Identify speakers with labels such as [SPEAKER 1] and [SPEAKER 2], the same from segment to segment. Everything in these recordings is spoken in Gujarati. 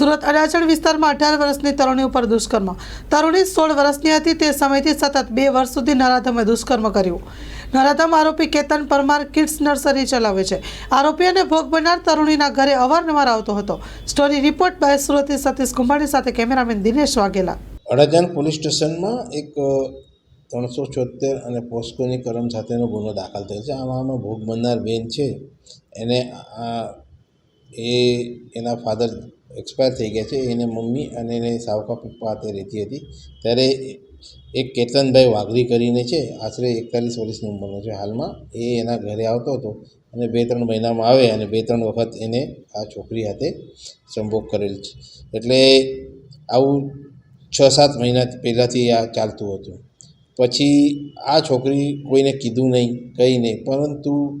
[SPEAKER 1] સુરત અડાચણ વિસ્તારમાં અઢાર વર્ષની તરુણી ઉપર દુષ્કર્મ. તરુણી સોળ વર્ષની હતી, તે સમયથી સતત બે વર્ષ સુધી નરાધમે દુષ્કર્મ કર્યું. નરાધમ આરોપી કેતન પરમાર કિડ્સ નર્સરી ચલાવે છે. આરોપી અને ભોગ બનનાર તરુણીના ઘરે અવારનવાર આવતો હતો. સ્ટોરી રિપોર્ટ બાય સુરતી સતીશ કુંભાણી સાથે કેમેરામેન દિનેશ વાઘેલા.
[SPEAKER 2] અડાજણ પોલીસ સ્ટેશનમાં એક ત્રણસો છોતેર અને પોસ્કોની કરમ સાથેનો ગુનો દાખલ થયો છે. આમાં ભોગ બનનાર બેન છે. એને એ, એના ફાધર એક્સપાયર થઈ ગયા છે. એને મમ્મી અને એને સાવકા પપ્પા હાથે રહેતી હતી. ત્યારે એક કેતનભાઈ વાઘરી કરીને છે, આશરે એકતાલીસ વર્ષની ઉંમરનો છે હાલમાં. એ એના ઘરે આવતો હતો અને બે ત્રણ મહિનામાં આવે અને બે ત્રણ વખત એને આ છોકરી હાથે સંભોગ કરેલ છે. એટલે આવું છ સાત મહિના પહેલાંથી આ ચાલતું હતું. પછી આ છોકરી કોઈને કીધું નહીં, કંઈ નહીં. પરંતુ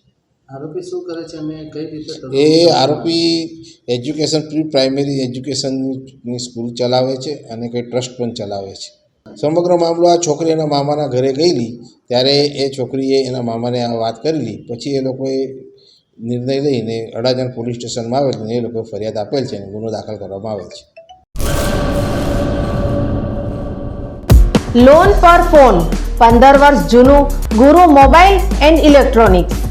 [SPEAKER 3] આરોપી શું કરે છે અને કઈ રીતે
[SPEAKER 2] એ આરોપી એજ્યુકેશન પ્રી પ્રાઇમરી એજ્યુકેશનની સ્કૂલ ચલાવે છે અને કંઈ ટ્રસ્ટ પણ ચલાવે છે. સમગ્ર મામલો આ છોકરી એના મામાના ઘરે ગયેલી ત્યારે એ છોકરીએ એના મામાને આ વાત કરેલી. પછી એ લોકોએ નિર્ણય લઈને અડાજણ પોલીસ સ્ટેશનમાં આવેલ અને એ લોકોએ ફરિયાદ આપેલ છે અને ગુનો દાખલ કરવામાં આવેલ છે.
[SPEAKER 4] લોન પર ફોન પંદર વર્ષ જૂનું ગુરુ મોબાઈલ એન્ડ ઇલેક્ટ્રોનિક્સ.